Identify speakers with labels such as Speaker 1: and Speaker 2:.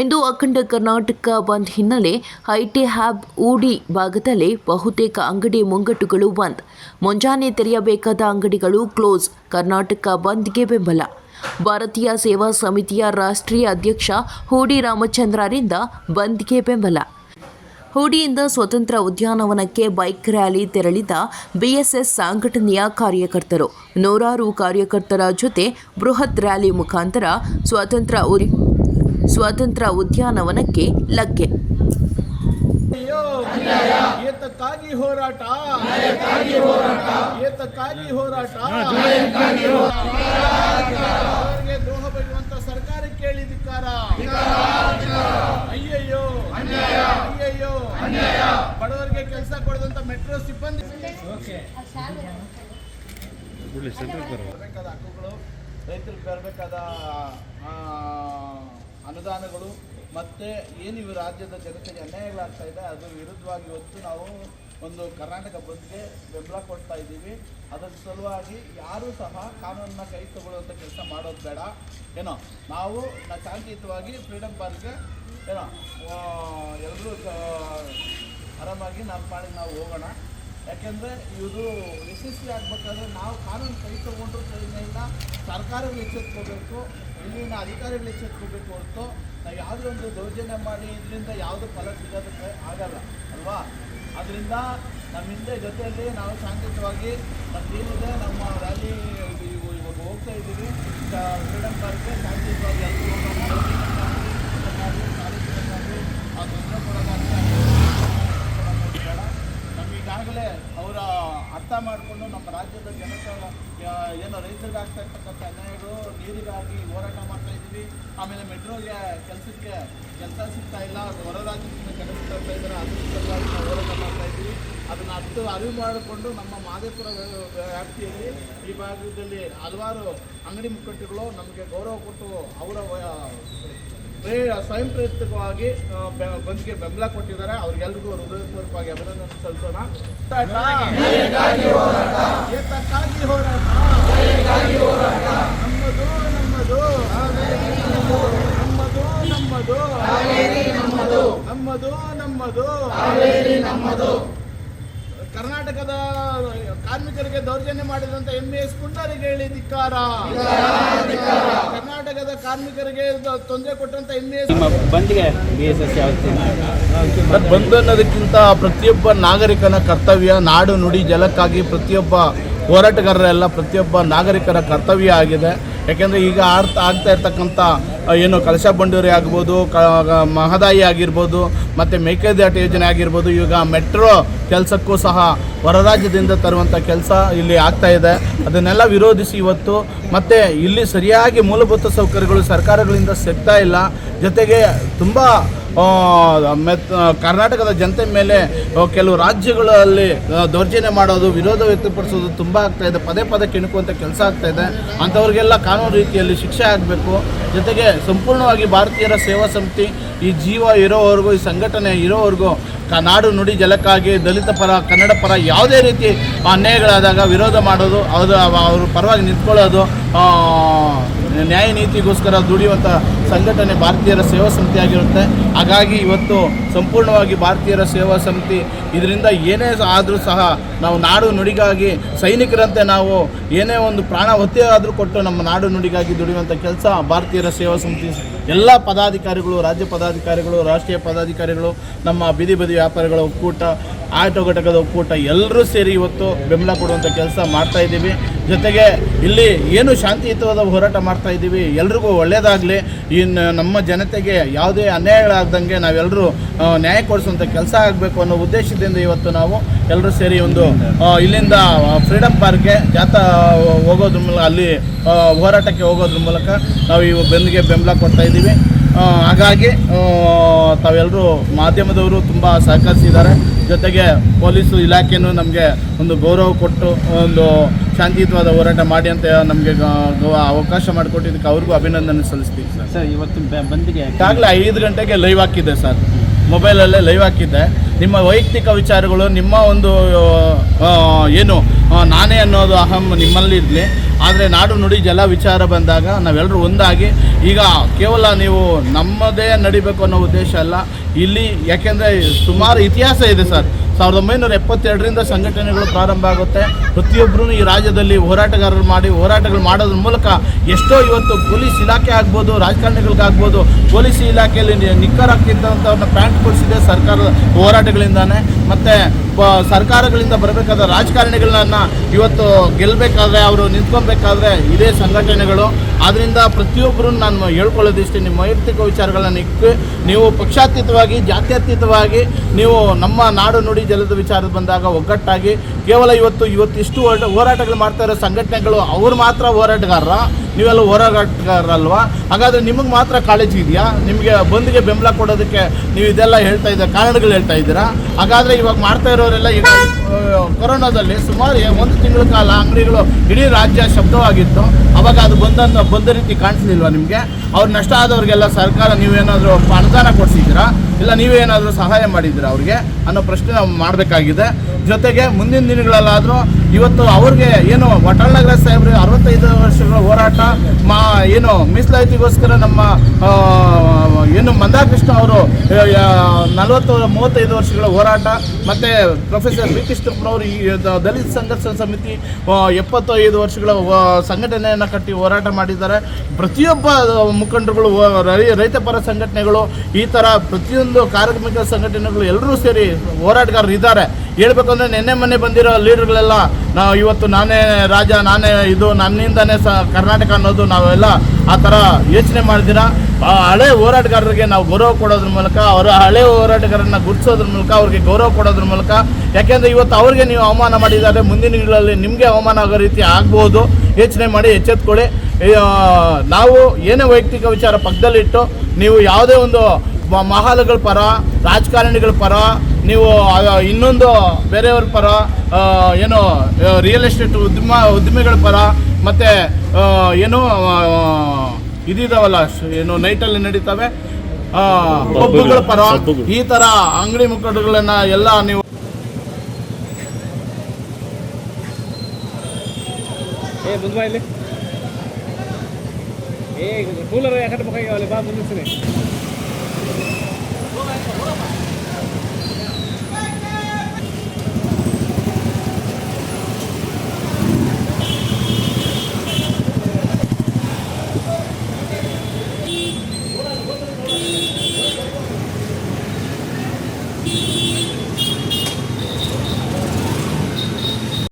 Speaker 1: ಇಂದು ಅಖಂಡ ಕರ್ನಾಟಕ ಬಂದ್ ಹಿನ್ನೆಲೆ ಐಟಿ ಹ್ಯಾಬ್ ಊಡಿ ಭಾಗದಲ್ಲಿ ಬಹುತೇಕ ಅಂಗಡಿ ಮುಂಗಟ್ಟುಗಳು ಬಂದ್. ಮುಂಜಾನೆ ತೆರೆಯಬೇಕಾದ ಅಂಗಡಿಗಳು ಕ್ಲೋಸ್, ಕರ್ನಾಟಕ ಬಂದ್ಗೆ ಬೆಂಬಲ. ಭಾರತೀಯ ಸೇವಾ ಸಮಿತಿಯ ರಾಷ್ಟ್ರೀಯ ಅಧ್ಯಕ್ಷ ಹೂಡಿ ರಾಮಚಂದ್ರರಿಂದ ಬಂದ್ಗೆ ಬೆಂಬಲ. ಹೂಡಿಯಿಂದ ಸ್ವತಂತ್ರ ಉದ್ಯಾನವನಕ್ಕೆ ಬೈಕ್ ರ್ಯಾಲಿ ತೆರಳಿದ ಬಿಎಸ್ಎಸ್ ಸಂಘಟನೆಯ ಕಾರ್ಯಕರ್ತರು. ನೂರಾರು ಕಾರ್ಯಕರ್ತರ ಜೊತೆ ಬೃಹತ್ ರ್ಯಾಲಿ ಮುಖಾಂತರ ಸ್ವಾತಂತ್ರ್ಯ ಉರಿ ಸ್ವಾತಂತ್ರ್ಯ ಉದ್ಯಾನವನಕ್ಕೆ ಲಗ್ಗೆ.
Speaker 2: ಅಯ್ಯೋ ಏತಕ್ಕಾಗಿ ಹೋರಾಟ? ಏತಕ್ಕಾಗಿ ಹೋರಾಟ? ಅವರಿಗೆ ದ್ರೋಹ ಬಗೆಯುವಂತ ಸರ್ಕಾರ ಕೇಳಿದಿಕ್ಕಾರ ಅಯ್ಯಯ್ಯೋ ಅಯ್ಯಯ್ಯೋ ಬಡವರಿಗೆ ಕೆಲಸ ಕೊಡದಂತ ಮೆಟ್ರೋ ಸಿಬ್ಬಂದಿ. ಬರಬೇಕಾದ ಹಕ್ಕುಗಳು ರೈತರಿಗೆ ಬರಬೇಕಾದ ಆ, ಅನುದಾನಗಳು ಮತ್ತು ಏನು ಇವು ರಾಜ್ಯದ ಜನತೆಗೆ ಅನ್ಯಾಯಗಳಾಗ್ತಾ ಇದೆ, ಅದು ವಿರುದ್ಧವಾಗಿ ಇವತ್ತು ನಾವು ಒಂದು ಕರ್ನಾಟಕ ಬಂದ್ಗೆ ಬೆಂಬಲ ಕೊಡ್ತಾ ಇದ್ದೀವಿ. ಅದರ ಸಲುವಾಗಿ ಯಾರೂ ಸಹ ಕಾನೂನನ್ನ ಕೈ ತಗೊಳ್ಳುವಂಥ ಕೆಲಸ ಮಾಡೋದು ಬೇಡ. ಏನೋ, ನಾವು ಶಾಂತಿಯುತವಾಗಿ ಫ್ರೀಡಮ್ ಪಾರ್ಕ್ಗೆ ಏನೋ ಎಲ್ಲರೂ ಆರಾಮಾಗಿ ನಮ್ಮ ಪಾಡಿಗೆ ನಾವು ಹೋಗೋಣ. ಯಾಕೆಂದರೆ ಇದು ಯಶಸ್ವಿ ಆಗ್ಬೇಕಾದ್ರೆ ನಾವು ಕಾನೂನು ಕೈ ತಗೊಂಡ್ರು ಕೈಯಿಂದ ಸರ್ಕಾರಗಳು ಎಚ್ಚೆತ್ಕೋಬೇಕು, ಇಲ್ಲಿನ ಅಧಿಕಾರಿಗಳು ಎಚ್ಚೆತ್ಕೋಬೇಕು ಹೊರತು ನಾವು ಯಾವುದೇ ಒಂದು ದೌರ್ಜನ್ಯ ಮಾಡಿ ಇದರಿಂದ ಯಾವುದೂ ಫಲ ಸಿಗೋದಕ್ಕೆ ಆಗಲ್ಲ, ಅಲ್ವಾ? ಅದರಿಂದ ನಮ್ಮ ಹಿಂದೆ ಜೊತೆಯಲ್ಲಿ ನಾವು ಶಾಂತಿಯುತವಾಗಿ ಮತ್ತೇನಿದೆ, ನಮ್ಮ ರ್ಯಾಲಿ ಇವು- ಇವಾಗ ಹೋಗ್ತಾ ಇದ್ದೀವಿ. ಫ್ರೀಡಮ್ ಪಾರ್ಕ್ಗೆ ಶಾಂತಿಯುತವಾಗಿ ಎಲ್ಲರೂ ಹೋಗೋಣ ಕಾಲೇಜಿನಲ್ಲಿ ಆ ತೊಂದರೆ ಕೊಡೋದಾಗಲಿ ಬೇಡ ನಮಗೀಗಾಗಲೇ ಅವರ ಅರ್ಥ ಮಾಡಿಕೊಂಡು ನಮ್ಮ ರಾಜ್ಯದ ಜನತೆ ಆ, ಏನೋ ರೈತರಿಗೆ ಆಗ್ತಾ ಇರ್ತಕ್ಕಂಥ ಅನ್ಯಾಯಗಳು ನೀರಿಗಾಗಿ ಹೋರಾಟ ಮಾಡ್ತಾ ಇದ್ದೀವಿ ಆಮೇಲೆ ಮೆಟ್ರೋಗೆ ಕೆಲಸಕ್ಕೆ ಕೆಲಸ ಸಿಗ್ತಾ ಇಲ್ಲ ಹೊರ ರಾಜ್ಯದಿಂದ ಕೆಲಸ ತರ್ತಾ ಇದ್ದಾರೆ ಅದ್ರ ಸಲುವಾಗಿ ನಾವು ಹೋರಾಟ ಮಾಡ್ತಾ ಇದ್ದೀವಿ. ಅದನ್ನ ಅಷ್ಟು ಅರಿವು ಮಾಡಿಕೊಂಡು ನಮ್ಮ ಮಾದೇಪುರ ವ್ಯ- ವ್ಯಾಪ್ತಿಯಲ್ಲಿ ಈ ಭಾಗದಲ್ಲಿ ಹಲವಾರು ಅಂಗಡಿ ಮುಕ್ಕಟ್ಟುಗಳು ನಮಗೆ ಗೌರವ ಕೊಟ್ಟು ಅವರ ಸ್ವಯಂ ಪ್ರೇರಿತವಾಗಿ ಬಂದ್ಗೆ ಬೆಂಬಲ ಕೊಟ್ಟಿದ್ದಾರೆ. ಅವ್ರಿಗೆಲ್ರಿಗೂ ಹೃದಯಪೂರ್ವಕವಾಗಿ ಅಭಿನಂದನೆ ಸಲ್ಲಿಸೋಣ. ಹೋರಾಟ! ನಮ್ಮದು ನಮ್ಮದು ನಮ್ಮದು. ನಮ್ಮದು. ಕರ್ನಾಟಕದ ಕಾರ್ಮಿಕರಿಗೆ ದೌರ್ಜನ್ಯ ಮಾಡಿದಂತ ಎಂ ಎಸ್ ಪುಂಡರಿಗೆ ಹೇಳಿ ಧಿಕ್ಕಾರ. ಕರ್ನಾಟಕದ ಕಾರ್ಮಿಕರಿಗೆ ತೊಂದರೆ ಕೊಟ್ಟಂತ ಎಂ ಎಸ್
Speaker 3: ಬಂದ್ಗೆ ಬಿ ಎಸ್
Speaker 2: ಬಂಧು ಅನ್ನೋದಕ್ಕಿಂತ ಪ್ರತಿಯೊಬ್ಬ ನಾಗರಿಕನ ಕರ್ತವ್ಯ ನಾಡು ನುಡಿ ಜಲಕ್ಕಾಗಿ ಪ್ರತಿಯೊಬ್ಬ ಹೋರಾಟಗಾರರೆಲ್ಲ ಪ್ರತಿಯೊಬ್ಬ ನಾಗರಿಕರ ಕರ್ತವ್ಯ ಆಗಿದೆ. ಯಾಕೆಂದರೆ ಈಗ ಆಡ್ತಾ ಆಗ್ತಾ ಇರ್ತಕ್ಕಂಥ ಏನು ಕಲಶ ಬಂಡೂರಿ ಆಗ್ಬೋದು, ಕ ಮಹದಾಯಿ ಆಗಿರ್ಬೋದು, ಮತ್ತು ಮೇಕೆದಾಟು ಯೋಜನೆ ಆಗಿರ್ಬೋದು, ಈಗ ಮೆಟ್ರೋ ಕೆಲಸಕ್ಕೂ ಸಹ ಹೊರ ರಾಜ್ಯದಿಂದ ತರುವಂಥ ಕೆಲಸ ಇಲ್ಲಿ ಆಗ್ತಾ ಇದೆ. ಅದನ್ನೆಲ್ಲ ವಿರೋಧಿಸಿ ಇವತ್ತು ಮತ್ತು ಇಲ್ಲಿ ಸರಿಯಾಗಿ ಮೂಲಭೂತ ಸೌಕರ್ಯಗಳು ಸರ್ಕಾರಗಳಿಂದ ಸಿಗ್ತಾ ಇಲ್ಲ. ಜೊತೆಗೆ ತುಂಬ ಮೆತ್, ಕರ್ನಾಟಕದ ಜನತೆ ಮೇಲೆ ಕೆಲವು ರಾಜ್ಯಗಳಲ್ಲಿ ದೌರ್ಜನ್ಯ ಮಾಡೋದು, ವಿರೋಧ ವ್ಯಕ್ತಪಡಿಸೋದು ತುಂಬ ಆಗ್ತಾಯಿದೆ ಪದೇ ಪದೇ ಕೆಣಕುವಂಥ ಕೆಲಸ ಆಗ್ತಾಯಿದೆ ಅಂಥವ್ರಿಗೆಲ್ಲ ಕಾನೂನು ರೀತಿಯಲ್ಲಿ ಶಿಕ್ಷೆ ಆಗಬೇಕು. ಜೊತೆಗೆ ಸಂಪೂರ್ಣವಾಗಿ ಭಾರತೀಯರ ಸೇವಾ ಸಮಿತಿ, ಈ ಜೀವ ಇರೋವರೆಗೂ, ಈ ಸಂಘಟನೆ ಇರೋವರೆಗೂ ನಾಡು ನುಡಿ ಜಲಕ್ಕಾಗಿ, ದಲಿತ ಪರ, ಕನ್ನಡ ಪರ ಯಾವುದೇ ರೀತಿ ಅನ್ಯಾಯಗಳಾದಾಗ ವಿರೋಧ ಮಾಡೋದು, ಅದು ಅವರು ಪರವಾಗಿ ನಿಂತ್ಕೊಳ್ಳೋದು ನ್ಯಾಯ ನೀತಿಗೋಸ್ಕರ ದುಡಿಯುವಂಥ ಸಂಘಟನೆ ಭಾರತೀಯರ ಸೇವಾ ಸಮಿತಿ ಆಗಿರುತ್ತೆ. ಹಾಗಾಗಿ ಇವತ್ತು ಸಂಪೂರ್ಣವಾಗಿ ಭಾರತೀಯರ ಸೇವಾ ಸಮಿತಿ ಇದರಿಂದ ಏನೇ ಆದರೂ ಸಹ ನಾವು ನಾಡು ನುಡಿಗಾಗಿ ಸೈನಿಕರಂತೆ ನಾವು ಏನೇ ಒಂದು ಪ್ರಾಣ ಆದರೂ ಕೊಟ್ಟು ನಮ್ಮ ನಾಡು ನುಡಿಗಾಗಿ ದುಡಿಯುವಂಥ ಕೆಲಸ ಭಾರತೀಯರ ಸೇವಾ ಸಮಿತಿ. ಎಲ್ಲ ಪದಾಧಿಕಾರಿಗಳು, ರಾಜ್ಯ ಪದಾಧಿಕಾರಿಗಳು, ರಾಷ್ಟ್ರೀಯ ಪದಾಧಿಕಾರಿಗಳು, ನಮ್ಮ ಬೀದಿ ಬದಿ ವ್ಯಾಪಾರಿಗಳ ಒಕ್ಕೂಟ, ಆಟೋ ಘಟಕದ ಒಕ್ಕೂಟ, ಎಲ್ಲರೂ ಸೇರಿ ಇವತ್ತು ಬೆಂಬಲ ಕೊಡುವಂಥ ಕೆಲಸ ಮಾಡ್ತಾ ಇದ್ದೀವಿ. ಜೊತೆಗೆ ಇಲ್ಲಿ ಏನು ಶಾಂತಿಯುತವಾದ ಹೋರಾಟ ಮಾಡ್ತಾ ಇದ್ದೀವಿ, ಎಲ್ರಿಗೂ ಒಳ್ಳೆಯದಾಗಲಿ ಈ ನಮ್ಮ ಜನತೆಗೆ ಯಾವುದೇ ಅನ್ಯಾಯಗಳಾಗ್ದಂಗೆ ನಾವೆಲ್ಲರೂ ನ್ಯಾಯ ಕೊಡಿಸುವಂಥ ಕೆಲಸ ಆಗಬೇಕು ಅನ್ನೋ ಉದ್ದೇಶದಿಂದ ಇವತ್ತು ನಾವು ಎಲ್ಲರೂ ಸೇರಿ ಒಂದು ಇಲ್ಲಿಂದ ಫ್ರೀಡಮ್ ಪಾರ್ಕ್ಗೆ ಜಾಥಾ ಹೋಗೋದ್ರ ಮೂಲಕ ಅಲ್ಲಿ ಹೋರಾಟಕ್ಕೆ ಹೋಗೋದ್ರ ಮೂಲಕ ನಾವು ಈ ಬೆಂದಿಗೆ ಬೆಂಬಲ ಕೊಡ್ತಾ ಇದ್ದೀವಿ. ಹಾಗಾಗಿ ತಾವೆಲ್ಲರೂ ಮಾಧ್ಯಮದವರು ತುಂಬ ಸಹಕರಿಸಿದ್ದಾರೆ. ಜೊತೆಗೆ ಪೊಲೀಸು ಇಲಾಖೆಯೂ ನಮಗೆ ಒಂದು ಗೌರವ ಕೊಟ್ಟು, ಒಂದು ಶಾಂತಿಯುತವಾದ ಹೋರಾಟ ಮಾಡಿ ಅಂತ ನಮಗೆ ಅವಕಾಶ ಮಾಡಿಕೊಟ್ಟಿದ್ದಕ್ಕೆ ಅವ್ರಿಗೂ ಅಭಿನಂದನೆ ಸಲ್ಲಿಸ್ತೀವಿ. ಸರ್
Speaker 3: ಸರ್ ಇವತ್ತು ಬಂದಿಗೆ ಆಗಲೇ
Speaker 2: ಈಗಾಗಲೇ ಐದು ಗಂಟೆಗೆ ಲೈವ್ ಹಾಕಿದ್ದೆ ಸರ್. ಮೊಬೈಲಲ್ಲೇ ಲೈವ್ ಹಾಕಿದ್ದೆ. ನಿಮ್ಮ ವೈಯಕ್ತಿಕ ವಿಚಾರಗಳು ನಿಮ್ಮ ಒಂದು ಏನು ನಾನೇ ಅನ್ನೋದು ಅಹಂ ನಿಮ್ಮಲ್ಲಿ ಇರಲಿ. ಆದರೆ ನಾಡು ನುಡಿ ಜಲ ವಿಚಾರ ಬಂದಾಗ ನಾವೆಲ್ಲರೂ ಒಂದಾಗಿ ಈಗ ಕೇವಲ ನೀವು ನಮ್ಮದೇ ನಡಿಬೇಕು ಅನ್ನೋ ಉದ್ದೇಶ ಅಲ್ಲ. ಇಲ್ಲಿ ಯಾಕೆಂದರೆ ಸುಮಾರು ಇತಿಹಾಸ ಇದೆ ಸರ್. ಸಾವಿರದ ಒಂಬೈನೂರ ಎಪ್ಪತ್ತೆರಡರಿಂದ ಸಂಘಟನೆಗಳು ಪ್ರಾರಂಭ ಆಗುತ್ತೆ. ಪ್ರತಿಯೊಬ್ಬರೂ ಈ ರಾಜ್ಯದಲ್ಲಿ ಹೋರಾಟಗಾರರು ಮಾಡಿ, ಹೋರಾಟಗಳು ಮಾಡೋದ್ರ ಮೂಲಕ ಎಷ್ಟೋ ಇವತ್ತು ಪೊಲೀಸ್ ಇಲಾಖೆ ಆಗ್ಬೋದು, ರಾಜಕಾರಣಿಗಳಿಗಾಗ್ಬೋದು, ಪೊಲೀಸ್ ಇಲಾಖೆಯಲ್ಲಿ ನಿಖರಾಗ್ತಿದ್ದಂಥವ್ರನ್ನ ಪ್ಯಾಂಟ್ ಕೊಡಿಸಿದೆ ಸರ್ಕಾರದ ಹೋರಾಟಗಳಿಂದಾನೆ. ಮತ್ತು ಸರ್ಕಾರಗಳಿಂದ ಬರಬೇಕಾದ ರಾಜಕಾರಣಿಗಳನ್ನ ಇವತ್ತು ಗೆಲ್ಲಬೇಕಾದ್ರೆ ಅವರು ನಿಂತ್ಕೊಬೇಕಾದ್ರೆ ಇದೇ ಸಂಘಟನೆಗಳು. ಆದ್ದರಿಂದ ಪ್ರತಿಯೊಬ್ಬರು ನಾನು ಹೇಳ್ಕೊಳ್ಳೋದಿಷ್ಟೇ, ನಿಮ್ಮ ವೈಯಕ್ತಿಕ ವಿಚಾರಗಳನ್ನ ಇಕ್ಕಿ ನೀವು ಪಕ್ಷಾತೀತವಾಗಿ, ಜಾತ್ಯತೀತವಾಗಿ ನೀವು ನಮ್ಮ ನಾಡು ನುಡಿ ಜಲದ ವಿಚಾರ ಬಂದಾಗ ಒಗ್ಗಟ್ಟಾಗಿ ಕೇವಲ ಇವತ್ತು ಇವತ್ತು ಇಷ್ಟು ಹೋರಾಟ- ಹೋರಾಟಗಳು ಮಾಡ್ತಾ ಇರೋ ಸಂಘಟನೆಗಳು ಅವ್ರು ಮಾತ್ರ ಹೋರಾಟಗಾರರ. ನೀವೆಲ್ಲ ಹೋರಾಟಗಾರರಲ್ವಾ? ಹಾಗಾದರೆ ನಿಮಗೆ ಮಾತ್ರ ಕಾಳಜಿ ಇದೆಯಾ? ನಿಮಗೆ ಬಂದ್ಗೆ ಬೆಂಬಲ ಕೊಡೋದಕ್ಕೆ ನೀವು ಇದೆಲ್ಲ ಹೇಳ್ತಾ ಇದ್ದೀರಾ ಕಾರಣಗಳು ಹೇಳ್ತಾ ಇದ್ದೀರಾ? ಹಾಗಾದರೆ ಇವಾಗ ಮಾಡ್ತಾ ಇರೋರೆಲ್ಲ ಈಗ ಕೊರೋನಾದಲ್ಲಿ ಸುಮಾರು ಒಂದು ತಿಂಗಳ ಕಾಲ ಅಂಗಡಿಗಳು ಇಡೀ ರಾಜ್ಯ ಶಬ್ದವಾಗಿತ್ತು. ಅವಾಗ ಅದು ಬಂದಂತ ಬಂದ ರೀತಿ ಕಾಣಿಸ್ಲಿಲ್ವಾ ನಿಮಗೆ? ಅವ್ರು ನಷ್ಟ ಆದವ್ರಿಗೆಲ್ಲ ಸರ್ಕಾರ ನೀವೇನಾದರೂ ಅನುದಾನ ಕೊಡಿಸಿದ್ದೀರಾ? ಇಲ್ಲ ನೀವೇನಾದರೂ ಸಹಾಯ ಮಾಡಿದ್ದೀರಾ ಅವ್ರಿಗೆ ಅನ್ನೋ ಪ್ರಶ್ನೆ ಮಾಡಬೇಕಾಗಿದೆ. ಜೊತೆಗೆ ಮುಂದಿನ ದಿನಗಳಲ್ಲಾದರೂ ಇವತ್ತು ಅವ್ರಿಗೆ ಏನು ವಟಾಳನಗರ ಸಾಹೇಬ್ರು ಅರವತ್ತೈದು ವರ್ಷಗಳ ಹೋರಾಟ, ಮಾ, ಏನು ಮೀಸಲಾತಿಗೋಸ್ಕರ ನಮ್ಮ ಏನು ಮಂದಾಕೃಷ್ಣ ಅವರು ನಲವತ್ತು, ಮೂವತ್ತೈದು ವರ್ಷಗಳ ಹೋರಾಟ, ಮತ್ತು ಪ್ರೊಫೆಸರ್ ಬಿ ಕೃಷ್ಣಪ್ಪನವರು ಈ ದಲಿತ ಸಂಘರ್ಷ ಸಮಿತಿ ಎಪ್ಪತ್ತೈದು ವರ್ಷಗಳ ಸಂಘಟನೆಯನ್ನು ಕಟ್ಟಿ ಹೋರಾಟ ಮಾಡಿದ್ದಾರೆ. ಪ್ರತಿಯೊಬ್ಬ ಮುಖಂಡರುಗಳು ರೈತ ರೈ- ರೈತಪರ ಸಂಘಟನೆಗಳು, ಈ ಥರ ಪ್ರತಿಯೊಂದು ಕಾರ್ಮಿಕ ಸಂಘಟನೆಗಳು ಎಲ್ಲರೂ ಸೇರಿ ಹೋರಾಟಗಾರರು ಇದ್ದಾರೆ ಹೇಳ್ಬೇಕಂದ್ರೆ ನಿನ್ನೆ ಮೊನ್ನೆ ಬಂದಿರೋ ಲೀಡರ್ಗಳೆಲ್ಲ, ನಾವು ಇವತ್ತು ನಾನೇ ರಾಜ, ನಾನೇ ಇದು, ನನ್ನಿಂದನೇ ಸ ಕರ್ನಾಟಕ ಅನ್ನೋದು ನಾವೆಲ್ಲ ಆ ಥರ ಯೋಚನೆ ಮಾಡಿದಿರ ಹಳೆ ಹೋರಾಟಗಾರರಿಗೆ ನಾವು ಗೌರವ ಕೊಡೋದ್ರ ಮೂಲಕ, ಅವರ ಹಳೆ ಹೋರಾಟಗಾರರನ್ನ ಗುರುತಿಸೋದ್ರ ಮೂಲಕ, ಅವ್ರಿಗೆ ಗೌರವ ಕೊಡೋದ್ರ ಮೂಲಕ, ಯಾಕೆಂದರೆ ಇವತ್ತು ಅವ್ರಿಗೆ ನೀವು ಅವಮಾನ ಮಾಡಿದ್ದಾರೆ, ಮುಂದಿನ ದಿನಗಳಲ್ಲಿ ನಿಮಗೆ ಅವಮಾನ ಆಗೋ ರೀತಿ ಆಗ್ಬೋದು. ಯೋಚನೆ ಮಾಡಿ ಎಚ್ಚೆತ್ಕೊಳ್ಳಿ. ನಾವು ಏನೇ ವೈಯಕ್ತಿಕ ವಿಚಾರ ಪಕ್ಕದಲ್ಲಿಟ್ಟು, ನೀವು ಯಾವುದೇ ಒಂದು ಮಹಾಲುಗಳ ಪರ, ರಾಜಕಾರಣಿಗಳ ಪರ ನೀವು ಇನ್ನೊಂದು ಬೇರೆಯವ್ರ ಪರ ಏನು ರಿಯಲ್ ಎಸ್ಟೇಟ್ ಉದ್ಯಮ ಉದ್ಯಮಿಗಳ ಪರ ಮತ್ತು ಏನು ಇದಿದಾವಲ್ಲ ಏನು ನೈಟಲ್ಲಿ ನಡೀತವೆ. ಹಬ್ಬಗಳ ಪರ ಈ ಥರ ಅಂಗಡಿ ಮುಖಂಡಗಳನ್ನ ಎಲ್ಲ ನೀವು
Speaker 3: ಏ ಮುಂದೆ ಬಾ ಇಲ್ಲಿ? ಏ ಕೂಲರ್ ಯಾಕಂದ್ರೆ ಮುಖ ಅಲ್ಲಿ ಬಾ ಮುಂದಿಸ್ತೀನಿ